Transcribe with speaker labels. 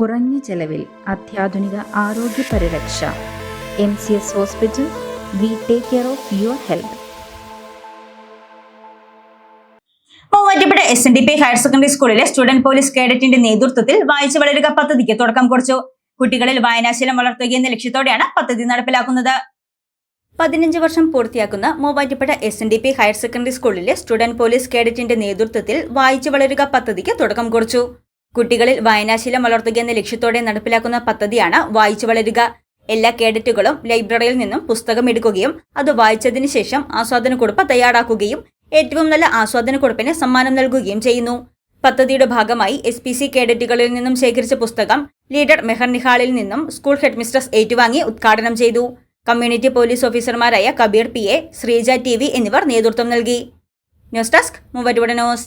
Speaker 1: കുറഞ്ഞ ചെലവിൽ അത്യാധുനിക ആരോഗ്യ പരിരക്ഷ. M C S hospital we take care of your health.
Speaker 2: Muvattupuzha S N D P higher secondary സ്കൂളിലെ സ്റ്റുഡന്റ് പോലീസ് കേഡറ്റിന്റെ നേതൃത്വത്തിൽ വായിച്ചു വളരുക പദ്ധതിക്ക് തുടക്കം കുറിച്ചു. കുട്ടികളിൽ വായനാശീലം വളർത്തുക എന്ന ലക്ഷ്യത്തോടെയാണ് പദ്ധതി നടപ്പിലാക്കുന്നത്. പതിനഞ്ച് വർഷം പൂർത്തിയാക്കുന്ന Muvattupuzha S N D P higher secondary സ്കൂളിലെ സ്റ്റുഡന്റ് പോലീസ് കേഡറ്റിന്റെ നേതൃത്വത്തിൽ വായിച്ചു വളരുക പദ്ധതിക്ക് തുടക്കം കുറിച്ചു. കുട്ടികളിൽ വായനാശീലം വളർത്തുക എന്ന ലക്ഷ്യത്തോടെ നടപ്പിലാക്കുന്ന പദ്ധതിയാണ് വായിച്ചു വളരുക. എല്ലാ കേഡറ്റുകളും ലൈബ്രറിയിൽ നിന്നും പുസ്തകം എടുക്കുകയും അത് വായിച്ചതിന് ശേഷം ആസ്വാദനക്കുറിപ്പ് തയ്യാറാക്കുകയും ഏറ്റവും നല്ല ആസ്വാദനക്കുറിപ്പിന് സമ്മാനം നൽകുകയും ചെയ്യുന്നു. പദ്ധതിയുടെ ഭാഗമായി എസ് പി സി കേഡറ്റുകളിൽ നിന്നും ശേഖരിച്ച പുസ്തകം ലീഡർ മെഹർ നിഹാളിൽ നിന്നും സ്കൂൾ ഹെഡ്മിസ്ട്രസ് ഏറ്റുവാങ്ങി ഉദ്ഘാടനം ചെയ്തു. കമ്മ്യൂണിറ്റി പോലീസ് ഓഫീസർമാരായ Kabeer P A Sreeja T എന്നിവർ നേതൃത്വം നൽകി. News desk news.